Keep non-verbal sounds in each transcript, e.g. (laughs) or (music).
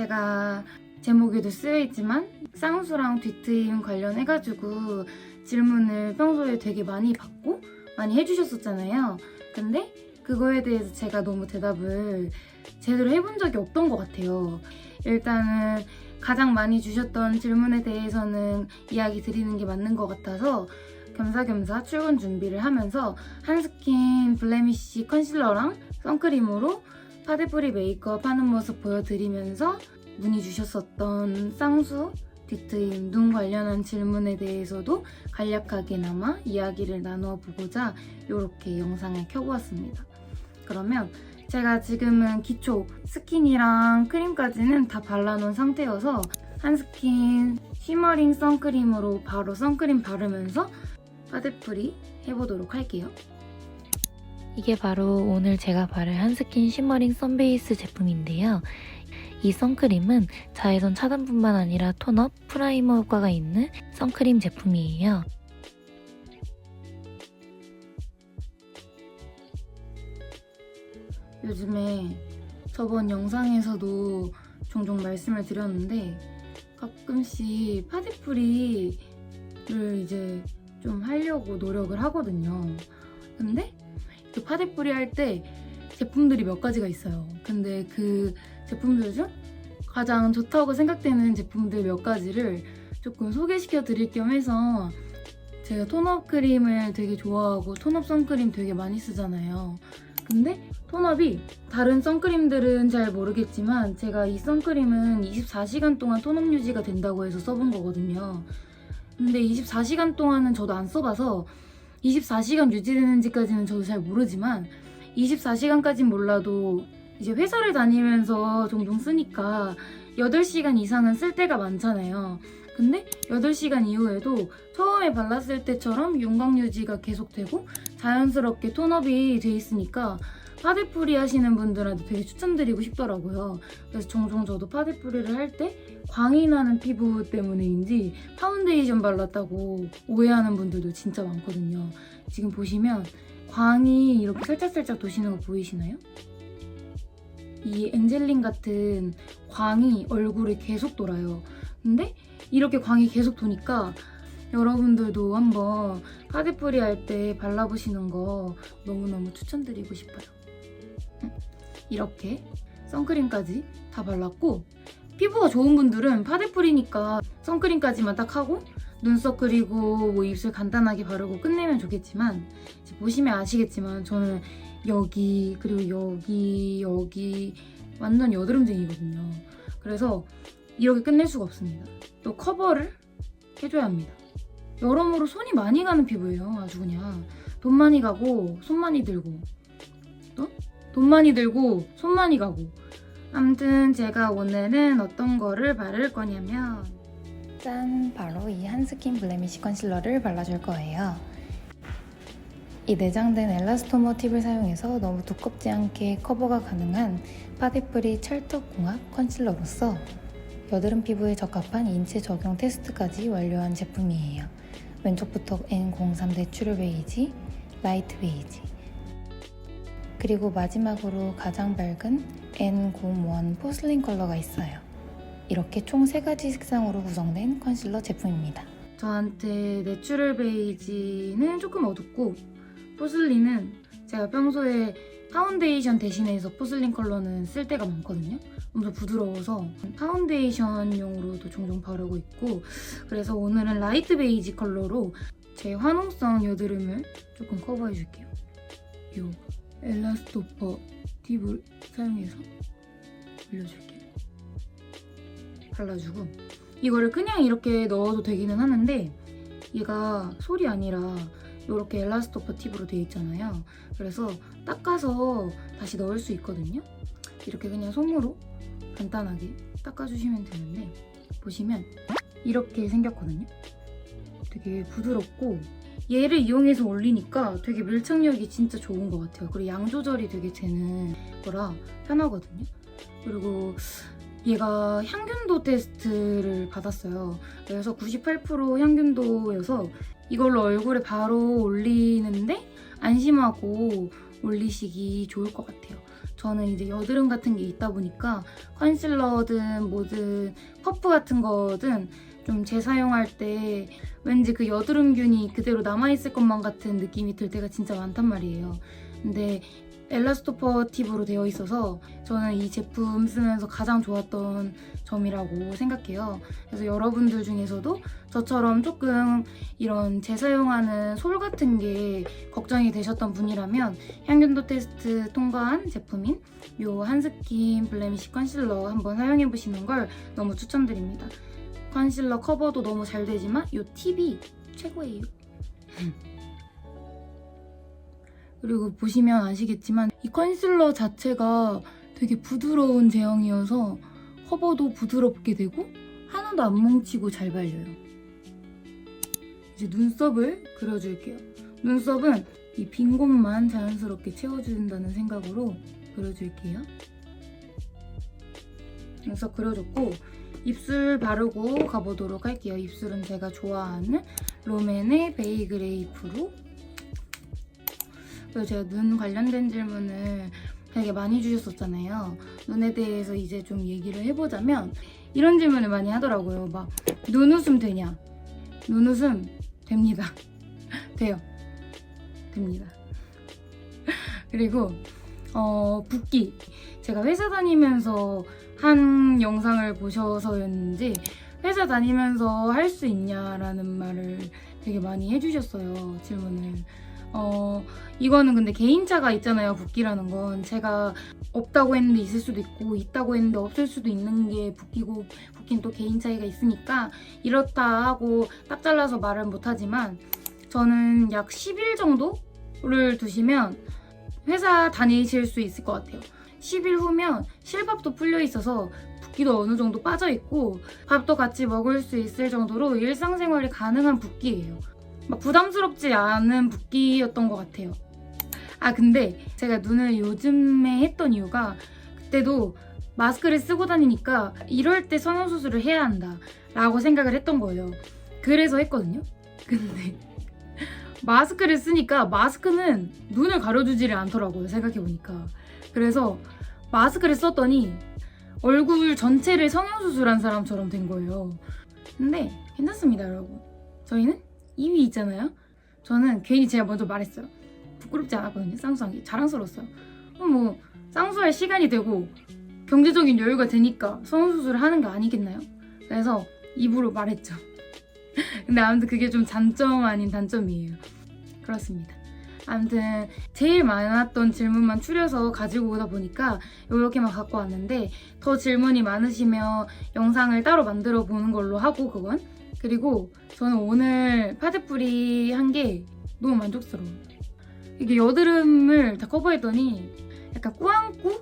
제가 제목에도 쓰여 있지만 쌍수랑 뒤트임 관련해가지고 질문을 평소에 되게 많이 받고 많이 해주셨었잖아요. 근데 그거에 대해서 제가 너무 대답을 제대로 해본 적이 없던 것 같아요. 일단은 가장 많이 주셨던 질문에 대해서는 이야기 드리는 게 맞는 것 같아서 겸사겸사 출근 준비를 하면서 한스킨 블레미쉬 컨실러랑 선크림으로 파데프리 메이크업 하는 모습 보여드리면서 문의 주셨었던 쌍수, 뒤트임, 눈 관련한 질문에 대해서도 간략하게나마 이야기를 나누어 보고자 이렇게 영상을 켜고 왔습니다. 그러면 제가 지금은 기초 스킨이랑 크림까지는 다 발라놓은 상태여서 한스킨 쉬머링 선크림으로 바로 선크림 바르면서 파데프리 해보도록 할게요. 이게 바로 오늘 제가 바를 한스킨 쉬머링 선베이스 제품인데요. 이 선크림은 자외선 차단뿐만 아니라 톤업, 프라이머 효과가 있는 선크림 제품이에요. 요즘에 저번 영상에서도 종종 말씀을 드렸는데 가끔씩 파데프리를 이제 좀 하려고 노력을 하거든요. 근데 그 파데프리 할 때 제품들이 몇 가지가 있어요. 근데 그 제품들 중 가장 좋다고 생각되는 제품들 몇 가지를 조금 소개시켜 드릴 겸 해서 제가 톤업 크림을 되게 좋아하고 톤업 선크림 되게 많이 쓰잖아요. 근데 톤업이 다른 선크림들은 잘 모르겠지만 제가 이 선크림은 24시간 동안 톤업 유지가 된다고 해서 써본 거거든요. 근데 24시간 동안은 저도 안 써봐서 24시간 유지되는지까지는 저도 잘 모르지만 24시간까진 몰라도 이제 회사를 다니면서 종종 쓰니까 8시간 이상은 쓸 때가 많잖아요. 근데 8시간 이후에도 처음에 발랐을 때처럼 윤곽 유지가 계속되고 자연스럽게 톤업이 돼 있으니까 파데프리 하시는 분들한테 되게 추천드리고 싶더라고요. 그래서 종종 저도 파데프리를 할 때 광이 나는 피부 때문에인지 파운데이션 발랐다고 오해하는 분들도 진짜 많거든요. 지금 보시면 광이 이렇게 살짝살짝 도시는 거 보이시나요? 이 엔젤린 같은 광이 얼굴에 계속 돌아요. 근데 이렇게 광이 계속 도니까 여러분들도 한번 파데프리 할때 발라보시는 거 너무너무 추천드리고 싶어요. 음, 이렇게 선크림까지 다 발랐고 피부가 좋은 분들은 파데프리니까 선크림까지만 딱 하고 눈썹 그리고 뭐 입술 간단하게 바르고 끝내면 좋겠지만 보시면 아시겠지만 저는 여기 그리고 여기 여기 완전 여드름쟁이거든요. 그래서 이렇게 끝낼 수가 없습니다. 또 커버를 해줘야 합니다. 여러모로 손이 많이 가는 피부예요. 아주 그냥 돈 많이 가고 손 많이 들고 또 돈 많이 들고 손 많이 가고 아무튼 제가 오늘은 어떤 거를 바를 거냐면 짠! 바로 이 한스킨 블레미쉬 컨실러를 발라줄 거예요. 이 내장된 엘라스토머 팁을 사용해서 너무 두껍지 않게 커버가 가능한 파데프리 찰떡궁합 컨실러로서 여드름 피부에 적합한 인체 적용 테스트까지 완료한 제품이에요. 왼쪽부터 N03 내추럴 베이지, 라이트 베이지, 그리고 마지막으로 가장 밝은 N01 포슬린 컬러가 있어요. 이렇게 총 3가지 색상으로 구성된 컨실러 제품입니다. 저한테 내추럴 베이지는 조금 어둡고 포슬린은 제가 평소에 파운데이션 대신해서 포슬린 컬러는 쓸 때가 많거든요. 엄청 부드러워서 파운데이션용으로도 종종 바르고 있고 그래서 오늘은 라이트 베이지 컬러로 제 화농성 여드름을 조금 커버해 줄게요. 이 엘라스토퍼 팁을 사용해서 올려줄게요. 발라주고 이거를 그냥 이렇게 넣어도 되기는 하는데 얘가 솔이 아니라 이렇게 엘라스토퍼 팁으로 되어 있잖아요. 그래서 닦아서 다시 넣을 수 있거든요. 이렇게 그냥 손으로 간단하게 닦아주시면 되는데 보시면 이렇게 생겼거든요. 되게 부드럽고 얘를 이용해서 올리니까 되게 밀착력이 진짜 좋은 것 같아요. 그리고 양 조절이 되게 되는 거라 편하거든요. 그리고 얘가 향균도 테스트를 받았어요. 그래서 98% 향균도여서 이걸로 얼굴에 바로 올리는데 안심하고 올리시기 좋을 것 같아요. 저는 이제 여드름 같은 게 있다 보니까 컨실러든 뭐든 퍼프 같은 거든 좀 재사용할 때 왠지 그 여드름균이 그대로 남아있을 것만 같은 느낌이 들 때가 진짜 많단 말이에요. 근데 엘라스토퍼 팁으로 되어 있어서 저는 이 제품 쓰면서 가장 좋았던 점이라고 생각해요. 그래서 여러분들 중에서도 저처럼 조금 이런 재사용하는 솔 같은 게 걱정이 되셨던 분이라면 향균도 테스트 통과한 제품인 요 한스킨 블레미쉬 컨실러 한번 사용해 보시는 걸 너무 추천드립니다. 컨실러 커버도 너무 잘 되지만 요 팁이 최고예요. 그리고 보시면 아시겠지만 이 컨실러 자체가 되게 부드러운 제형이어서 커버도 부드럽게 되고 하나도 안 뭉치고 잘 발려요. 이제 눈썹을 그려줄게요. 눈썹은 이 빈 곳만 자연스럽게 채워준다는 생각으로 그려줄게요. 눈썹 그려줬고 입술 바르고 가보도록 할게요. 입술은 제가 좋아하는 롬앤의 베이그레이프로 그리고 제가 눈 관련된 질문을 되게 많이 주셨었잖아요. 눈에 대해서 이제 좀 얘기를 해보자면 이런 질문을 많이 하더라고요. 막 눈웃음 되냐? 눈웃음 됩니다. (laughs) 돼요. 됩니다. (laughs) 그리고 어, 붓기. 제가 회사 다니면서 한 영상을 보셔서였는지 회사 다니면서 할 수 있냐라는 말을 되게 많이 해주셨어요. 질문을. 어, 이거는 근데 개인차가 있잖아요. 붓기라는 건. 제가 없다고 했는데 있을 수도 있고, 있다고 했는데 없을 수도 있는 게 붓기고, 붓기는 또 개인 차이가 있으니까, 이렇다 하고 딱 잘라서 말은 못하지만, 저는 약 10일 정도를 두시면 회사 다니실 수 있을 것 같아요. 10일 후면 실밥도 풀려 있어서 붓기도 어느 정도 빠져 있고 밥도 같이 먹을 수 있을 정도로 일상생활이 가능한 붓기예요. 막 부담스럽지 않은 붓기였던 것 같아요. 아 근데 제가 눈을 요즘에 했던 이유가 그때도 마스크를 쓰고 다니니까 이럴 때 성형 수술을 해야 한다 라고 생각을 했던 거예요. 그래서 했거든요. 근데 마스크를 쓰니까 마스크는 눈을 가려주지를 않더라고요. 생각해보니까. 그래서 마스크를 썼더니 얼굴 전체를 성형수술한 사람처럼 된 거예요. 근데 괜찮습니다, 여러분. 저희는 입이 있잖아요. 저는 괜히 제가 먼저 말했어요. 부끄럽지 않았거든요, 쌍수한 게. 자랑스러웠어요. 뭐, 쌍수할 시간이 되고 경제적인 여유가 되니까 성형수술을 하는 거 아니겠나요? 그래서 입으로 말했죠. (laughs) 근데 아무튼 그게 좀 장점 아닌 단점이에요. 그렇습니다. 아무튼 제일 많았던 질문만 추려서 가지고 오다 보니까 이렇게만 갖고 왔는데 더 질문이 많으시면 영상을 따로 만들어 보는 걸로 하고 그건 그리고 저는 오늘 파데프리 한게 너무 만족스러워요. 이게 여드름을 다 커버했더니 약간 꾸안꾸?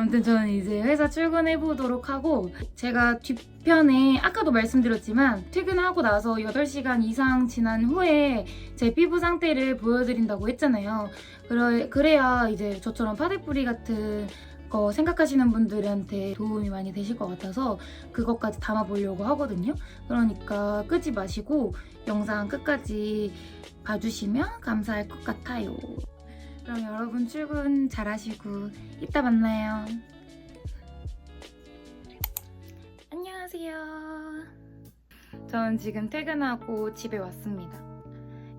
아무튼 저는 이제 회사 출근해 보도록 하고 제가 뒤편에 아까도 말씀드렸지만 퇴근하고 나서 8시간 이상 지난 후에 제 피부 상태를 보여드린다고 했잖아요. 그래, 그래야 이제 저처럼 파데뿌리 같은 거 생각하시는 분들한테 도움이 많이 되실 것 같아서 그것까지 담아보려고 하거든요. 그러니까 끄지 마시고 영상 끝까지 봐주시면 감사할 것 같아요. 그럼 여러분 출근 잘 하시고 이따 만나요. 안녕하세요. 저는 지금 퇴근하고 집에 왔습니다.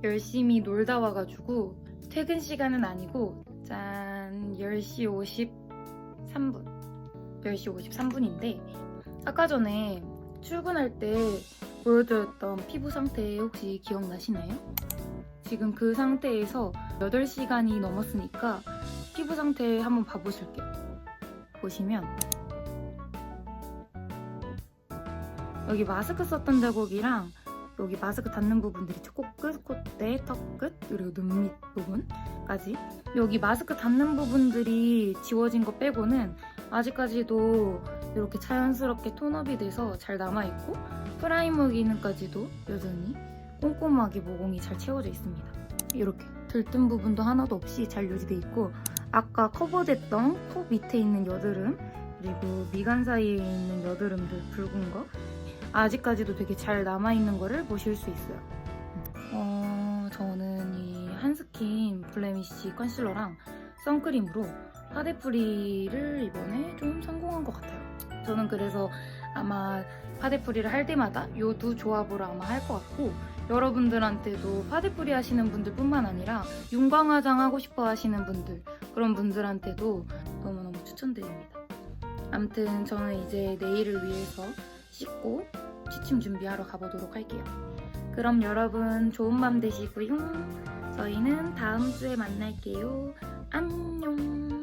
열심히 놀다 와가지고 퇴근 시간은 아니고 짠 10시 53분 10시 53분인데 아까 전에 출근할 때 보여드렸던 피부 상태 혹시 기억나시나요? 지금 그 상태에서 8시간이 넘었으니까 피부 상태 한번 봐보실게요. 보시면 여기 마스크 썼던 자국이랑 여기 마스크 닿는 부분들이 코끝, 콧대, 턱끝, 그리고 눈 밑 부분까지 여기 마스크 닿는 부분들이 지워진 거 빼고는 아직까지도 이렇게 자연스럽게 톤업이 돼서 잘 남아있고 프라이머 기능까지도 여전히 꼼꼼하게 모공이 잘 채워져 있습니다. 이렇게 들뜬 부분도 하나도 없이 잘 유지돼 있고 아까 커버됐던 코 밑에 있는 여드름 그리고 미간 사이에 있는 여드름들 붉은 거 아직까지도 되게 잘 남아있는 거를 보실 수 있어요. 어, 저는 이 한스킨 블레미쉬 컨실러랑 선크림으로 파데프리를 이번에 좀 성공한 것 같아요. 저는 그래서 아마 파데프리를 할 때마다 이 두 조합으로 아마 할 것 같고 여러분들한테도 파데프리 하시는 분들뿐만 아니라 윤광화장 하고 싶어 하시는 분들 그런 분들한테도 너무너무 추천드립니다. 아무튼 저는 이제 내일을 위해서 씻고 취침 준비하러 가보도록 할게요. 그럼 여러분 좋은 밤 되시고요. 저희는 다음 주에 만날게요. 안녕.